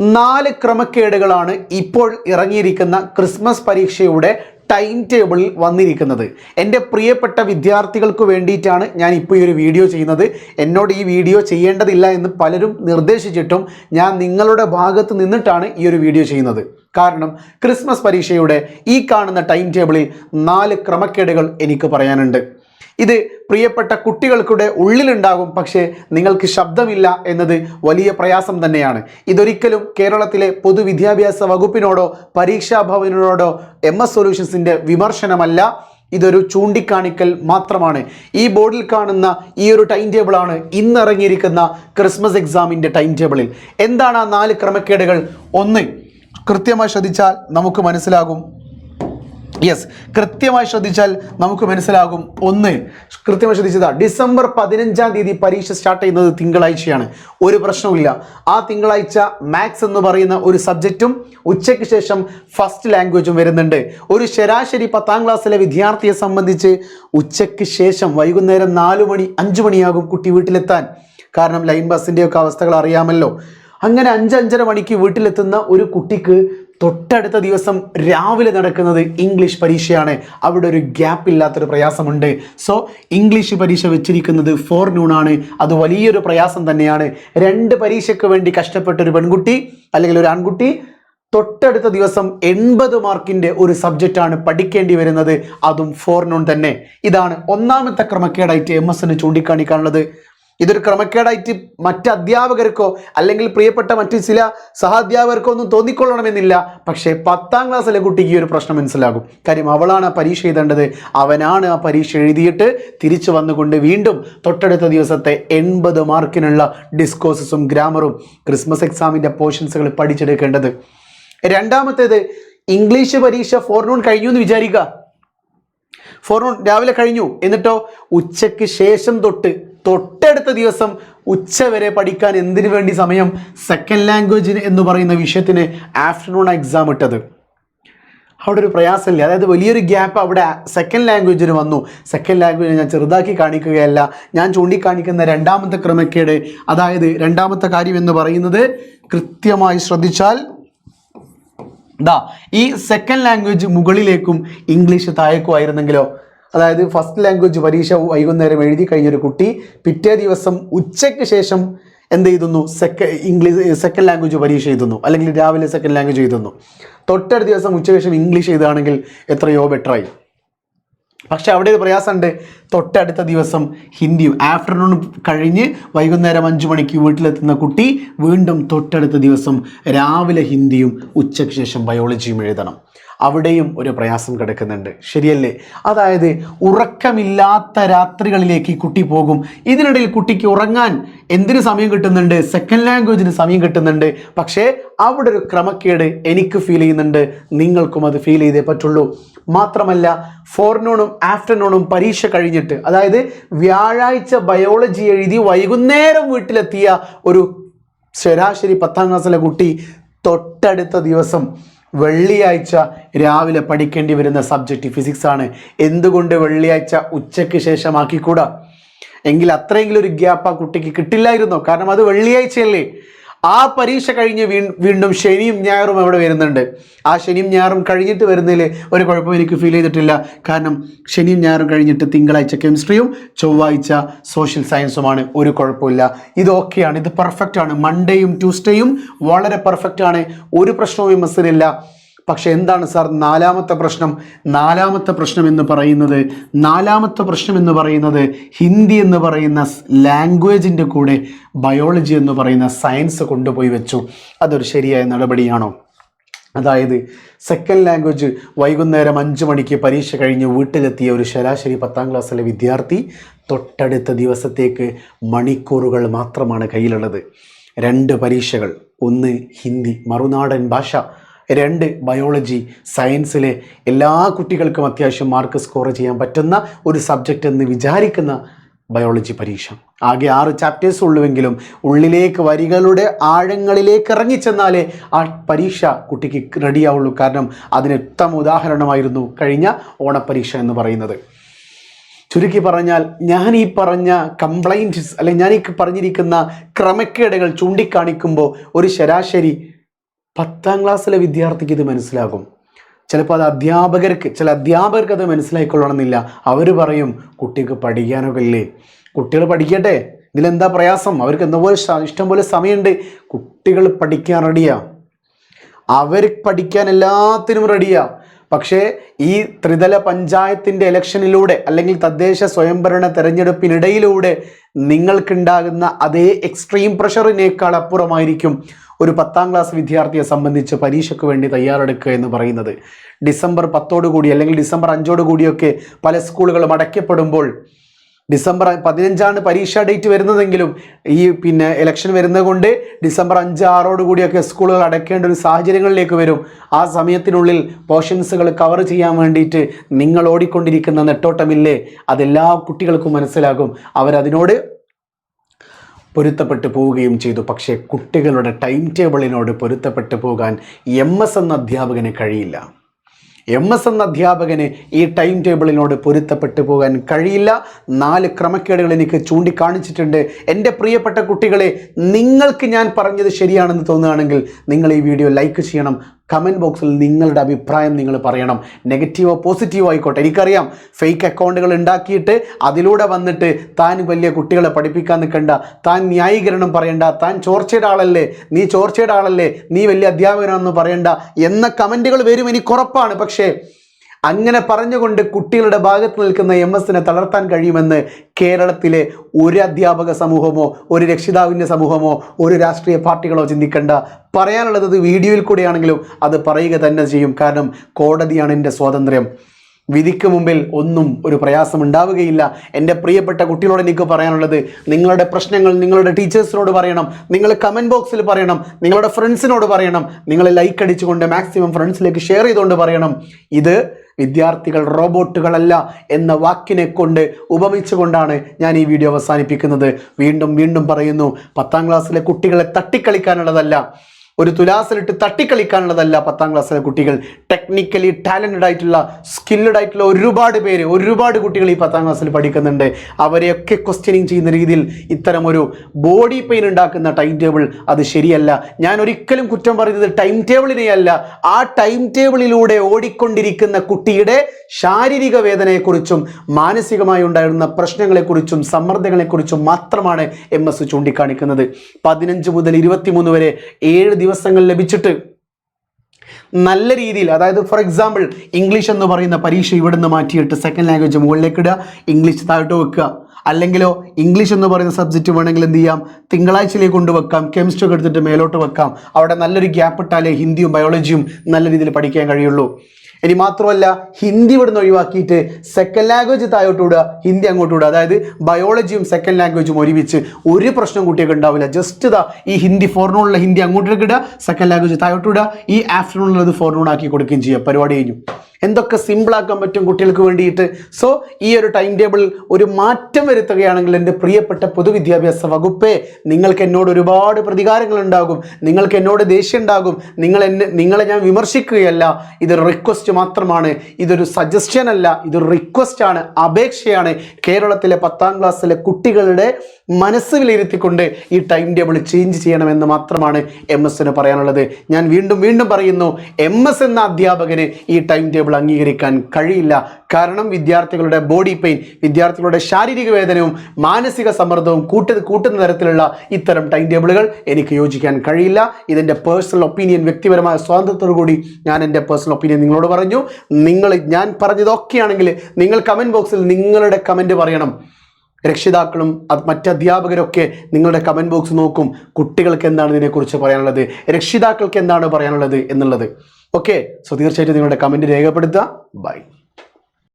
നാല് ക്രമക്കേടുകളാണ് ഇപ്പോൾ ഇറങ്ങിയിരിക്കുന്ന ക്രിസ്മസ് പരീക്ഷയുടെ ടൈം ടേബിളിൽ വന്നിരിക്കുന്നത്. എന്റെ പ്രിയപ്പെട്ട വിദ്യാർത്ഥികൾക്ക് വേണ്ടിയിട്ടാണ് ഞാൻ ഇപ്പോൾ ഈ ഒരു വീഡിയോ ചെയ്യുന്നത്. എന്നോട് ഈ വീഡിയോ ചെയ്യേണ്ടതില്ല എന്ന് പലരും നിർദ്ദേശിച്ചിട്ടും ഞാൻ നിങ്ങളുടെ ഭാഗത്ത് നിന്നിട്ടാണ് ഈ ഒരു വീഡിയോ ചെയ്യുന്നത്. കാരണം ക്രിസ്മസ് പരീക്ഷയുടെ ഈ കാണുന്ന ടൈം ടേബിളിൽ നാല് ക്രമക്കേടുകൾ എനിക്ക് പറയാനുണ്ട്. ഇത് പ്രിയപ്പെട്ട കുട്ടികൾക്കൂടെ ഉള്ളിലുണ്ടാകും പക്ഷേ നിങ്ങൾക്ക് ശബ്ദമില്ല എന്നത് വലിയ പ്രയാസം തന്നെയാണ്. ഇതൊരിക്കലും കേരളത്തിലെ പൊതുവിദ്യാഭ്യാസ വകുപ്പിനോടോ പരീക്ഷാ ഭവനിനോടോ എം എസ് സൊല്യൂഷൻസിന്റെ വിമർശനമല്ല. ഇതൊരു ചൂണ്ടിക്കാണിക്കൽ മാത്രമാണ്. ഈ ബോർഡിൽ കാണുന്ന ഈ ഒരു ടൈം ടേബിളാണ് ഇന്നിറങ്ങിയിരിക്കുന്ന ക്രിസ്മസ് എക്സാമിന്റെ ടൈം ടേബിളിൽ എന്താണ് ആ നാല് ക്രമക്കേടുകൾ? ഒന്ന് കൃത്യമായി ശ്രദ്ധിച്ചാൽ നമുക്ക് മനസ്സിലാകും. യെസ് കൃത്യമായി ശ്രദ്ധിച്ചാൽ നമുക്ക് മനസ്സിലാകും ഒന്ന്. കൃത്യമായി ശ്രദ്ധിച്ചതാ ഡിസംബർ പതിനഞ്ചാം തീയതി പരീക്ഷ സ്റ്റാർട്ട് ചെയ്യുന്നത് തിങ്കളാഴ്ചയാണ്. ഒരു പ്രശ്നവുമില്ല. ആ തിങ്കളാഴ്ച മാത്സ് എന്ന് പറയുന്ന ഒരു സബ്ജക്റ്റും ഉച്ചയ്ക്ക് ശേഷം ഫസ്റ്റ് ലാംഗ്വേജും വരുന്നുണ്ട്. ഒരു ശരാശരി പത്താം ക്ലാസ്സിലെ വിദ്യാർത്ഥിയെ സംബന്ധിച്ച് ഉച്ചയ്ക്ക് ശേഷം വൈകുന്നേരം നാലു മണി അഞ്ചു മണിയാകും കുട്ടി വീട്ടിലെത്താൻ. കാരണം ലൈൻ ബസ്സിന്റെയൊക്കെ അവസ്ഥകൾ അറിയാമല്ലോ. അങ്ങനെ അഞ്ചഞ്ചര മണിക്ക് വീട്ടിലെത്തുന്ന ഒരു കുട്ടിക്ക് തൊട്ടടുത്ത ദിവസം രാവിലെ നടക്കുന്നത് ഇംഗ്ലീഷ് പരീക്ഷയാണ്. അവിടെ ഒരു ഗ്യാപ്പ് ഇല്ലാത്തൊരു പ്രയാസമുണ്ട്. സോ ഇംഗ്ലീഷ് പരീക്ഷ വെച്ചിരിക്കുന്നത് ഫോർ ആണ്. അത് വലിയൊരു പ്രയാസം തന്നെയാണ്. രണ്ട് പരീക്ഷയ്ക്ക് വേണ്ടി കഷ്ടപ്പെട്ട ഒരു പെൺകുട്ടി അല്ലെങ്കിൽ ഒരു ആൺകുട്ടി തൊട്ടടുത്ത ദിവസം എൺപത് മാർക്കിന്റെ ഒരു സബ്ജക്റ്റാണ് പഠിക്കേണ്ടി വരുന്നത്. അതും ഫോർ നൂൺ തന്നെ. ഇതാണ് ഒന്നാമത്തെ ക്രമക്കേടായിട്ട് എം എസിന് ചൂണ്ടിക്കാണിക്കാനുള്ളത്. ഇതൊരു ക്രമക്കേടായിട്ട് മറ്റ് അധ്യാപകർക്കോ അല്ലെങ്കിൽ പ്രിയപ്പെട്ട മറ്റ് ചില സഹാധ്യാപകർക്കോ ഒന്നും തോന്നിക്കൊള്ളണമെന്നില്ല. പക്ഷേ പത്താം ക്ലാസ്സിലെ കുട്ടിക്ക് ഈ ഒരു പ്രശ്നം മനസ്സിലാകും. കാര്യം അവളാണ് ആ പരീക്ഷ എഴുതേണ്ടത്. അവനാണ് ആ പരീക്ഷ എഴുതിയിട്ട് തിരിച്ചു വന്നുകൊണ്ട് വീണ്ടും തൊട്ടടുത്ത ദിവസത്തെ എൺപത് മാർക്കിനുള്ള ഡിസ്കോഴ്സസും ഗ്രാമറും ക്രിസ്മസ് എക്സാമിന്റെ പോർഷൻസുകൾ പഠിച്ചെടുക്കേണ്ടത്. രണ്ടാമത്തേത് ഇംഗ്ലീഷ് പരീക്ഷ ഫോർനൂൺ കഴിഞ്ഞു എന്ന് വിചാരിക്കുക. ഫോർനൂൺ രാവിലെ കഴിഞ്ഞു. എന്നിട്ടോ ഉച്ചയ്ക്ക് ശേഷം തൊട്ട് തൊട്ടടുത്ത ദിവസം ഉച്ച വരെ പഠിക്കാൻ എന്തിനു വേണ്ടി സമയം സെക്കൻഡ് ലാംഗ്വേജിന് എന്ന് പറയുന്ന വിഷയത്തിന് ആഫ്റ്റർനൂൺ എക്സാം ഇട്ടത്. അവിടെ ഒരു പ്രയാസമില്ല. അതായത് വലിയൊരു ഗ്യാപ്പ് അവിടെ സെക്കൻഡ് ലാംഗ്വേജിന് വന്നു. സെക്കൻഡ് ലാംഗ്വേജ് ഞാൻ ചെറുതാക്കി കാണിക്കുകയല്ല. ഞാൻ ചൂണ്ടിക്കാണിക്കുന്ന രണ്ടാമത്തെ ക്രമക്കേട് അതായത് രണ്ടാമത്തെ കാര്യം എന്ന് പറയുന്നത് കൃത്യമായി ശ്രദ്ധിച്ചാൽ ദാ ഈ സെക്കൻഡ് ലാംഗ്വേജ് മുകളിലേക്കും ഇംഗ്ലീഷ് താഴേക്കും ആയിരുന്നെങ്കിലോ അതായത് ഫസ്റ്റ് ലാംഗ്വേജ് പരീക്ഷ വൈകുന്നേരം എഴുതി കഴിഞ്ഞൊരു കുട്ടി പിറ്റേ ദിവസം ഉച്ചയ്ക്ക് ശേഷം എന്ത് ചെയ്തുന്നു സെക്ക ഇംഗ്ലീഷ് സെക്കൻഡ് ലാംഗ്വേജ് പരീക്ഷ എഴുതുന്നു. അല്ലെങ്കിൽ രാവിലെ സെക്കൻഡ് ലാംഗ്വേജ് എഴുതുന്നു. തൊട്ടടുത്ത ദിവസം ഉച്ചയ്ക്ക് ശേഷം ഇംഗ്ലീഷ് എഴുതുകയാണെങ്കിൽ എത്രയോ ബെറ്ററായി പക്ഷേ അവിടെ ഒരു പ്രയാസമുണ്ട്. തൊട്ടടുത്ത ദിവസം ഹിന്ദിയും ആഫ്റ്റർനൂൺ കഴിഞ്ഞ് വൈകുന്നേരം അഞ്ചു മണിക്ക് വീട്ടിലെത്തുന്ന കുട്ടി വീണ്ടും തൊട്ടടുത്ത ദിവസം രാവിലെ ഹിന്ദിയും ഉച്ചയ്ക്ക് ശേഷം ബയോളജിയും എഴുതണം. അവിടെയും ഒരു പ്രയാസം കിടക്കുന്നുണ്ട്. ശരിയല്ലേ? അതായത് ഉറക്കമില്ലാത്ത രാത്രികളിലേക്ക് കുട്ടി പോകും. ഇതിനിടയിൽ കുട്ടിക്ക് ഉറങ്ങാൻ എന്തിന് സമയം കിട്ടുന്നുണ്ട്? സെക്കൻഡ് ലാംഗ്വേജിന് സമയം കിട്ടുന്നുണ്ട്. പക്ഷേ അവിടെ ഒരു ക്രമക്കേട് എനിക്ക് ഫീൽ ചെയ്യുന്നുണ്ട്. നിങ്ങൾക്കും അത് ഫീൽ ചെയ്തേ പറ്റുള്ളൂ. മാത്രമല്ല ഫോർനൂണും ആഫ്റ്റർനൂണും പരീക്ഷ കഴിഞ്ഞിട്ട് അതായത് വ്യാഴാഴ്ച ബയോളജി എഴുതി വൈകുന്നേരം വീട്ടിലെത്തിയ ഒരു ശരാശരി പത്താം ക്ലാസ്സിലെ കുട്ടി തൊട്ടടുത്ത ദിവസം വെള്ളിയാഴ്ച രാവിലെ പഠിക്കേണ്ടി വരുന്ന സബ്ജക്റ്റ് ഫിസിക്സ് ആണ്. എന്തുകൊണ്ട് വെള്ളിയാഴ്ച ഉച്ചയ്ക്ക് ശേഷമാക്കിക്കൂടാ? എങ്കിൽ അത്രയെങ്കിലും ഒരു ഗ്യാപ്പ് ആ കുട്ടിക്ക് കിട്ടില്ലായിരുന്നോ? കാരണം അത് വെള്ളിയാഴ്ചയല്ലേ. ആ പരീക്ഷ കഴിഞ്ഞ് വീണ്ടും ശനിയും ഞായറും അവിടെ വരുന്നുണ്ട്. ആ ശനിയും ഞായറും കഴിഞ്ഞിട്ട് വരുന്നതിൽ ഒരു കുഴപ്പം എനിക്ക് ഫീൽ ചെയ്തിട്ടില്ല. കാരണം ശനിയും ഞായറും കഴിഞ്ഞിട്ട് തിങ്കളാഴ്ച കെമിസ്ട്രിയും ചൊവ്വാഴ്ച സോഷ്യൽ സയൻസുമാണ് ഒരു കുഴപ്പമില്ല ഇത് ഓക്കെയാണ് ഇത് പെർഫെക്റ്റ് ആണ്. മൺഡേയും ട്യൂസ്ഡേയും വളരെ പെർഫെക്റ്റ് ആണ്. ഒരു പ്രശ്നവും ഈ മെസ്സിനില്ല പക്ഷെ എന്താണ് സാർ നാലാമത്തെ പ്രശ്നം? നാലാമത്തെ പ്രശ്നം എന്ന് പറയുന്നത് നാലാമത്തെ പ്രശ്നം എന്ന് പറയുന്നത് ഹിന്ദി എന്ന് പറയുന്ന ലാംഗ്വേജിന്റെ കൂടെ ബയോളജി എന്ന് പറയുന്ന സയൻസ് കൊണ്ടുപോയി വെച്ചു. അതൊരു ശരിയായ നടപടിയാണോ? അതായത് സെക്കൻഡ് ലാംഗ്വേജ് വൈകുന്നേരം അഞ്ച് മണിക്ക് പരീക്ഷ കഴിഞ്ഞ് വീട്ടിലെത്തിയ ഒരു ശരാശരി പത്താം ക്ലാസ്സിലെ വിദ്യാർത്ഥി തൊട്ടടുത്ത ദിവസത്തേക്ക് മണിക്കൂറുകൾ മാത്രമാണ് കയ്യിലുള്ളത്. രണ്ട് പരീക്ഷകൾ ഒന്ന് ഹിന്ദി മറുനാടൻ ഭാഷ. രണ്ട് ബയോളജി സയൻസിലെ എല്ലാ കുട്ടികൾക്കും അത്യാവശ്യം മാർക്ക് സ്കോർ ചെയ്യാൻ പറ്റുന്ന ഒരു സബ്ജക്റ്റ് എന്ന് വിചാരിക്കുന്ന ബയോളജി പരീക്ഷ. ആകെ ആറ് ചാപ്റ്റേഴ്സ് ഉള്ളുവെങ്കിലും ഉള്ളിലേക്ക് വരികളുടെ ആഴങ്ങളിലേക്ക് ഇറങ്ങിച്ചെന്നാലേ ആ പരീക്ഷ കുട്ടിക്ക് റെഡിയാവുള്ളൂ കാരണം അതിന് ഉത്തമ ഉദാഹരണമായിരുന്നു കഴിഞ്ഞ ഓണപ്പരീക്ഷ എന്ന് പറയുന്നത്. ചുരുക്കി പറഞ്ഞാൽ ഞാൻ ഈ പറഞ്ഞ കംപ്ലൈന്റ്സ് അല്ലെങ്കിൽ ഞാൻ ഈ പറഞ്ഞിരിക്കുന്ന ക്രമക്കേടുകൾ ചൂണ്ടിക്കാണിക്കുമ്പോൾ ഒരു ശരാശരി പത്താം ക്ലാസ്സിലെ വിദ്യാർത്ഥിക്ക് ഇത് മനസ്സിലാകും. ചിലപ്പോൾ അത് അധ്യാപകർക്ക് ചില അധ്യാപകർക്ക് അത് മനസ്സിലായിക്കൊള്ളണമെന്നില്ല. അവർ പറയും കുട്ടിക്ക് പഠിക്കാനൊക്കെ ഇല്ലേ? കുട്ടികൾ പഠിക്കട്ടെ. ഇതിലെന്താ പ്രയാസം? അവർക്ക് എന്തപോലെ ഇഷ്ടം പോലെ സമയമുണ്ട്. കുട്ടികൾ പഠിക്കാൻ റെഡിയാ അവർ പഠിക്കാൻ എല്ലാത്തിനും റെഡിയാ പക്ഷേ ഈ ത്രിതല പഞ്ചായത്തിന്റെ ഇലക്ഷനിലൂടെ അല്ലെങ്കിൽ തദ്ദേശ സ്വയംഭരണ തെരഞ്ഞെടുപ്പിനിടയിലൂടെ നിങ്ങൾക്കുണ്ടാകുന്ന അതേ എക്സ്ട്രീം പ്രഷറിനേക്കാൾ അപ്പുറമായിരിക്കും ഒരു പത്താം ക്ലാസ് വിദ്യാർത്ഥിയെ സംബന്ധിച്ച് പരീക്ഷയ്ക്ക് വേണ്ടി തയ്യാറെടുക്കുക എന്ന് പറയുന്നത്. ഡിസംബർ പത്തോടുകൂടി അല്ലെങ്കിൽ ഡിസംബർ അഞ്ചോട് കൂടിയൊക്കെ പല സ്കൂളുകളും അടയ്ക്കപ്പെടുമ്പോൾ ഡിസംബർ പതിനഞ്ചാണ് പരീക്ഷാ ഡേറ്റ് വരുന്നതെങ്കിലും ഈ പിന്നെ ഇലക്ഷൻ വരുന്നത് കൊണ്ട് ഡിസംബർ അഞ്ച് ആറോട് കൂടിയൊക്കെ സ്കൂളുകൾ അടയ്ക്കേണ്ട ഒരു സാഹചര്യങ്ങളിലേക്ക് വരും. ആ സമയത്തിനുള്ളിൽ പോർഷൻസുകൾ കവർ ചെയ്യാൻ വേണ്ടിയിട്ട് നിങ്ങൾ ഓടിക്കൊണ്ടിരിക്കുന്ന നെട്ടോട്ടമില്ലേ? അതെല്ലാ കുട്ടികൾക്കും മനസ്സിലാകും. അവരതിനോട് പൊരുത്തപ്പെട്ടു പോവുകയും ചെയ്തു. പക്ഷേ കുട്ടികളുടെ ടൈം ടേബിളിനോട് പൊരുത്തപ്പെട്ടു പോകാൻ എം എസ് എന്ന അധ്യാപകന് കഴിയില്ല. എം എസ് എന്ന അധ്യാപകന് ഈ ടൈം ടേബിളിനോട് പൊരുത്തപ്പെട്ടു പോകാൻ കഴിയില്ല. നാല് ക്രമക്കേടുകൾ എനിക്ക് ചൂണ്ടിക്കാണിച്ചിട്ടുണ്ട്. എന്റെ പ്രിയപ്പെട്ട കുട്ടികളെ നിങ്ങൾക്ക് ഞാൻ പറഞ്ഞത് ശരിയാണെന്ന് തോന്നുകയാണെങ്കിൽ നിങ്ങൾ ഈ വീഡിയോ ലൈക്ക് ചെയ്യണം. കമന്റ് ബോക്സിൽ നിങ്ങളുടെ അഭിപ്രായം നിങ്ങൾ പറയണം. നെഗറ്റീവോ പോസിറ്റീവോ ആയിക്കോട്ടെ. എനിക്കറിയാം. ഫേക്ക് അക്കൗണ്ടുകൾ ഉണ്ടാക്കിയിട്ട് അതിലൂടെ വന്നിട്ട് താൻ വലിയ കുട്ടികളെ പഠിപ്പിക്കാൻ നിൽക്കണ്ട. താൻ ന്യായീകരണം പറയണ്ട. താൻ ചോർച്ചയുടെ ആളല്ലേ? നീ ചോർച്ചയുടെ ആളല്ലേ? നീ വലിയ അധ്യാപകനാണെന്ന് പറയണ്ട. എന്ന കമന്റുകൾ വരും എനിക്ക് ഉറപ്പാണ്. പക്ഷേ അങ്ങനെ പറഞ്ഞുകൊണ്ട് കുട്ടികളുടെ ഭാഗത്ത് നിൽക്കുന്ന എം എസിനെ തളർത്താൻ കഴിയുമെന്ന് കേരളത്തിലെ ഒരു അധ്യാപക സമൂഹമോ ഒരു രക്ഷിതാവിന്റെ സമൂഹമോ ഒരു രാഷ്ട്രീയ പാർട്ടികളോ ചിന്തിക്കേണ്ട. പറയാനുള്ളത് വീഡിയോയിൽ കൂടെയാണെങ്കിലും അത് പറയുക തന്നെ ചെയ്യും. കാരണം കോടതിയാണ് എന്റെ സ്വാതന്ത്ര്യം. വിധിക്ക് മുമ്പിൽ ഒന്നും ഒരു പ്രയാസം ഉണ്ടാവുകയില്ല എന്റെ പ്രിയപ്പെട്ട കുട്ടികളോട് എനിക്ക് പറയാനുള്ളത് നിങ്ങളുടെ പ്രശ്നങ്ങൾ നിങ്ങളുടെ ടീച്ചേഴ്സിനോട് പറയണം നിങ്ങൾ കമന്റ് ബോക്സിൽ പറയണം നിങ്ങളുടെ ഫ്രണ്ട്സിനോട് പറയണം നിങ്ങൾ ലൈക്ക് അടിച്ചുകൊണ്ട് മാക്സിമം ഫ്രണ്ട്സിലേക്ക് ഷെയർ ചെയ്തുകൊണ്ട് പറയണം. ഇത് വിദ്യാർത്ഥികൾ റോബോട്ടുകളല്ല എന്ന വാക്കിനെ കൊണ്ട് ഉപമിച്ചുകൊണ്ടാണ് ഞാൻ ഈ വീഡിയോ അവസാനിപ്പിക്കുന്നത്. വീണ്ടും വീണ്ടും പറയുന്നു പത്താം ക്ലാസ്സിലെ കുട്ടികളെ തട്ടിക്കളിക്കാനുള്ളതല്ല. ഒരു തുലാസിലിട്ട് തട്ടിക്കളിക്കാനുള്ളതല്ല പത്താം ക്ലാസ്സിലെ കുട്ടികൾ. ടെക്നിക്കലി ടാലന്റഡ് ആയിട്ടുള്ള സ്കില്ലഡ് ആയിട്ടുള്ള ഒരുപാട് പേര് ഒരുപാട് കുട്ടികൾ ഈ പത്താം ക്ലാസ്സിൽ പഠിക്കുന്നുണ്ട്. അവരെയൊക്കെ ക്വസ്റ്റ്യനിങ് ചെയ്യുന്ന രീതിയിൽ ഇത്തരം ഒരു ബോഡി പെയിൻ ഉണ്ടാക്കുന്ന ടൈം ടേബിൾ അത് ശരിയല്ല. ഞാൻ ഒരിക്കലും കുറ്റം പറയുന്നത് ടൈം ടേബിളിനെയല്ല ആ ടൈം ടേബിളിലൂടെ ഓടിക്കൊണ്ടിരിക്കുന്ന കുട്ടിയുടെ ശാരീരിക വേദനയെക്കുറിച്ചും മാനസികമായി ഉണ്ടായിരുന്ന പ്രശ്നങ്ങളെക്കുറിച്ചും സമ്മർദ്ദങ്ങളെക്കുറിച്ചും മാത്രമാണ് എം എസ് ചൂണ്ടിക്കാണിക്കുന്നത്. പതിനഞ്ച് മുതൽ ഇരുപത്തിമൂന്ന് വരെ ഏഴ് ദിവസങ്ങൾ ലഭിച്ചിട്ട് നല്ല രീതിയിൽ അതായത് ഫോർ എക്സാമ്പിൾ ഇംഗ്ലീഷ് എന്ന് പറയുന്ന പരീക്ഷ ഇവിടുന്ന് മാറ്റിയിട്ട് സെക്കൻഡ് ലാംഗ്വേജ് മുകളിലേക്ക് ഇടുക ഇംഗ്ലീഷ് താഴോട്ട് വെക്കുക. അല്ലെങ്കിലോ ഇംഗ്ലീഷ് എന്ന് പറയുന്ന സബ്ജക്റ്റ് വേണമെങ്കിൽ എന്ത് ചെയ്യാം? തിങ്കളാഴ്ചയിലേക്ക് കൊണ്ടുവെക്കാം കെമിസ്ട്രി ഒക്കെ എടുത്തിട്ട് മേലോട്ട് വെക്കാം. അവിടെ നല്ലൊരു ഗ്യാപ്പ് ഇട്ടാലേ ഹിന്ദിയും ബയോളജിയും നല്ല രീതിയിൽ പഠിക്കാൻ കഴിയുള്ളൂ. ഇനി മാത്രമല്ല ഹിന്ദി ഇവിടുന്ന് ഒഴിവാക്കിയിട്ട് സെക്കൻഡ് ലാംഗ്വേജ് താഴോട്ട് വിടുക ഹിന്ദി അങ്ങോട്ട് വിടുക. അതായത് ബയോളജിയും സെക്കൻഡ് ലാംഗ്വേജും ഒരുമിച്ച് ഒരു പ്രശ്നം കുട്ടിയൊക്കെ ഉണ്ടാവില്ല. ജസ്റ്റ് ഇതാ ഈ ഹിന്ദി ഫോറിനുള്ള ഹിന്ദി അങ്ങോട്ടേക്ക് ഇടുക സെക്കൻഡ് ലാംഗ്വേജ് താഴോട്ട് വിടുക ഈ ആഫ്റ്റർനൂണിലത് ഫോറിനൂൺ ആക്കി കൊടുക്കുകയും ചെയ്യുക. പരിപാടി കഴിഞ്ഞു. എന്തൊക്കെ സിമ്പിളാക്കാൻ പറ്റും കുട്ടികൾക്ക് വേണ്ടിയിട്ട്? സോ ഈ ഒരു ടൈം ടേബിൾ ഒരു മാറ്റം വരുത്തുകയാണെങ്കിൽ എന്റെ പ്രിയപ്പെട്ട പൊതുവിദ്യാഭ്യാസ വകുപ്പേ നിങ്ങൾക്ക് എന്നോട് ഒരുപാട് പ്രതികാരങ്ങൾ ഉണ്ടാകും. നിങ്ങൾക്ക് എന്നോട് ദേഷ്യം ഉണ്ടാകും. നിങ്ങൾ എന്നെ നിങ്ങളെ ഞാൻ വിമർശിക്കുകയല്ല. ഇതൊരു റിക്വസ്റ്റ് മാത്രമാണ്. ഇതൊരു സജഷൻ അല്ല. ഇതൊരു റിക്വസ്റ്റ് ആണ്. അപേക്ഷയാണ്. കേരളത്തിലെ പത്താം ക്ലാസ്സിലെ കുട്ടികളുടെ മനസ്സ് വിലയിരുത്തിക്കൊണ്ട് ഈ ടൈം ടേബിൾ ചേഞ്ച് ചെയ്യണമെന്ന് മാത്രമാണ് എം എസിന് പറയാനുള്ളത്. ഞാൻ വീണ്ടും വീണ്ടും പറയുന്നു എം എസ് എന്ന അധ്യാപകന് ഈ ടൈം ടേബിൾ അംഗീകരിക്കാൻ കഴിയില്ല. കാരണം വിദ്യാർത്ഥികളുടെ ബോഡി പെയിൻ വിദ്യാർത്ഥികളുടെ ശാരീരിക വേദനയും മാനസിക സമ്മർദ്ദവും കൂട്ട കൂട്ടുന്ന തരത്തിലുള്ള ഇത്തരം ടൈം ടേബിളുകൾ എനിക്ക് യോജിക്കാൻ കഴിയില്ല. ഇതെന്റെ പേഴ്സണൽ ഒപ്പീനിയൻ വ്യക്തിപരമായ സ്വാതന്ത്ര്യത്തോടു കൂടി ഞാൻ എന്റെ പേഴ്സണൽ ഒപ്പീനിയൻ നിങ്ങളോട് പറഞ്ഞു. നിങ്ങൾ ഞാൻ പറഞ്ഞതൊക്കെയാണെങ്കിൽ നിങ്ങൾ കമന്റ് ബോക്സിൽ നിങ്ങളുടെ കമന്റ് പറയണം. രക്ഷിതാക്കളും അത് മറ്റ് അധ്യാപകരൊക്കെ നിങ്ങളുടെ കമന്റ് ബോക്സ് നോക്കും. കുട്ടികൾക്ക് എന്താണ് ഇതിനെക്കുറിച്ച് പറയാനുള്ളത്? രക്ഷിതാക്കൾക്ക് എന്താണ് പറയാനുള്ളത് എന്നുള്ളത്. ഓക്കെ സോ തീർച്ചയായിട്ടും നിങ്ങളുടെ കമന്റ് രേഖപ്പെടുത്തുക. ബൈ